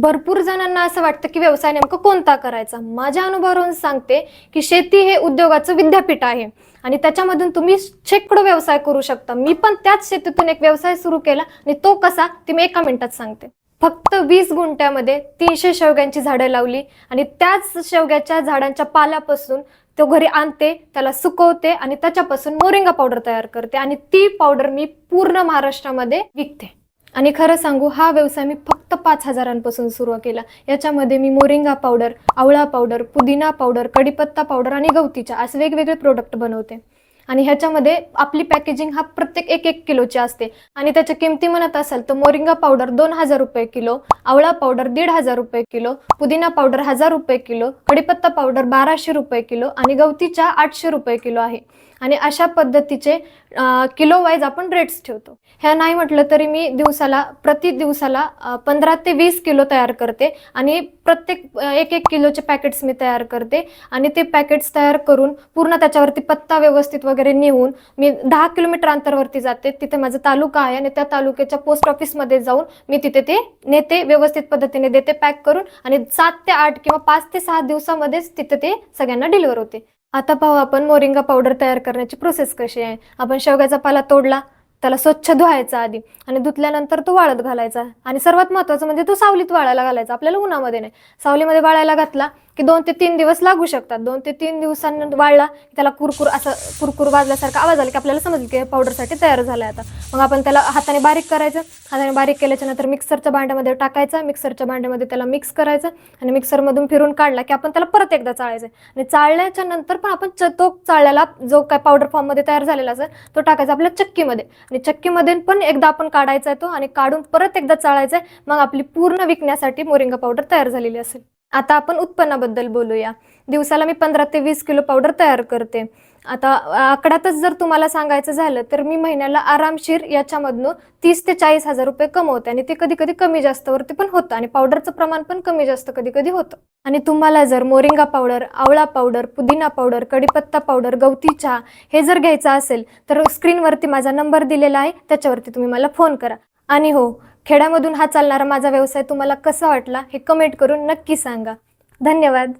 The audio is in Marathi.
भरपूर जणांना असं वाटतं की व्यवसाय नेमका कोणता करायचा? माझ्या अनुभवावरून सांगते की शेती हे उद्योगाचं विद्यापीठ आहे आणि त्याच्यामधून तुम्ही शेकडो व्यवसाय करू शकता. मी पण त्याच शेतीतून एक व्यवसाय सुरू केला आणि तो कसा ते मी एका मिनिटात सांगते. फक्त वीस गुंठ्यामध्ये तीनशे शेवग्यांची झाडं लावली आणि त्याच शेवग्याच्या झाडांच्या पाल्यापासून तो घरी आणते त्याला सुकवते आणि त्याच्यापासून मोरिंगा पावडर तयार करते आणि ती पावडर मी पूर्ण महाराष्ट्रामध्ये विकते. आणि खरं सांगू हा व्यवसाय मी फक्त पाच हजारांपासून सुरू केला. याच्यामध्ये मी मोरिंगा पावडर आवळा पावडर पुदिना पावडर कडीपत्ता पावडर आणि गवतीच्या असे वेगवेगळे प्रोडक्ट बनवते. आणि ह्याच्यामध्ये आपली पॅकेजिंग हा प्रत्येक एक एक किलोची असते. आणि त्याच्या किमती म्हणत असाल तर मोरिंगा पावडर दोन हजार रुपये किलो आवळा पावडर दीड हजार रुपये किलो पुदिना पावडर हजार रुपये किलो कडीपत्ता पावडर बाराशे रुपये किलो आणि गवतीच्या आठशे रुपये किलो आहे. आणि अशा पद्धतीचे किलो वाईज आपण रेट्स ठेवतो. ह्या नाही म्हटलं तरी मी दिवसाला प्रति दिवसाला पंधरा ते वीस किलो तयार करते आणि प्रत्येक एक एक किलोचे पॅकेट्स मी तयार करते आणि ते पॅकेट्स तयार करून पूर्ण त्याच्यावरती पत्ता व्यवस्थित वगैरे नेऊन मी दहा किलोमीटर अंतरवरती जाते. तिथे माझा तालुका आहे आणि त्या तालुक्याच्या पोस्ट ऑफिसमध्ये जाऊन मी तिथे ते नेते व्यवस्थित पद्धतीने देते पॅक करून आणि सात ते आठ किंवा पाच ते सहा दिवसामध्येच तिथे ते सगळ्यांना डिलिव्हर होते. आता पाहू आपण मोरिंगा पावडर तयार करण्याची प्रोसेस कशी आहे. आपण शेवग्याचा पाला तोडला. त्याला स्वच्छ धुवायचा आधी आणि धुतल्यानंतर तो वाळत घालायचा. आणि सर्वात महत्त्वाचं म्हणजे तो सावलीत वाळायला घालायचा. आपल्याला उन्हामध्ये नाही. सावलीमध्ये वाळायला घातला की दोन ते तीन दिवस लागू शकतात. दोन ते तीन दिवसांनंतर वाळला की त्याला कुरकुर असं कुरकुर वाजल्यासारखा आवाज आला की आपल्याला समजेल की हे पावडरसाठी तयार झालं आहे आता. मग आपण त्याला हाताने बारीक करायचं. हाताने बारीक केल्याच्यानंतर मिक्सरच्या भांड्यामध्ये टाकायचं. मिक्सरच्या भांड्यामध्ये त्याला मिक्स करायचं आणि मिक्सरमधून फिरून काढला की आपण त्याला परत एकदा चाळायचं. आणि चाळल्याच्या नंतर पण आपण च- तो चाळल्याला जो काय पावडर फॉर्ममध्ये तयार झालेला असेल तो टाकायचा आपल्या चक्कीमध्ये. आणि चक्कीमध्ये पण एकदा आपण काढायचा आहे तो आणि काढून परत एकदा चाळायचा आहे मग आपली पूर्ण विकण्यासाठी मोरिंगा पावडर तयार झालेली असेल. आता आपण उत्पन्नाबद्दल बोलूया. दिवसाला मी पंधरा ते वीस किलो पावडर तयार करते. आता आकड्यातच जर तुम्हाला सांगायचं झालं तर मी महिन्याला आरामशीर याच्यामधनं तीस ते चाळीस हजार रुपये कमवते. आणि ते कधी कधी कमी जास्तवरती पण होतं. आणि पावडरचं प्रमाण पण कमी जास्त कधी कधी होतं. आणि तुम्हाला जर मोरिंगा पावडर आवळा पावडर पुदिना पावडर कढीपत्ता पावडर गवती चहा हे जर घ्यायचं असेल तर स्क्रीनवरती माझा नंबर दिलेला आहे. त्याच्यावरती तुम्ही मला फोन करा. आणि हो खेड्यामधून हा चालणारा माझा व्यवसाय तुम्हाला कसा वाटला हे कमेंट करून नक्की सांगा. धन्यवाद.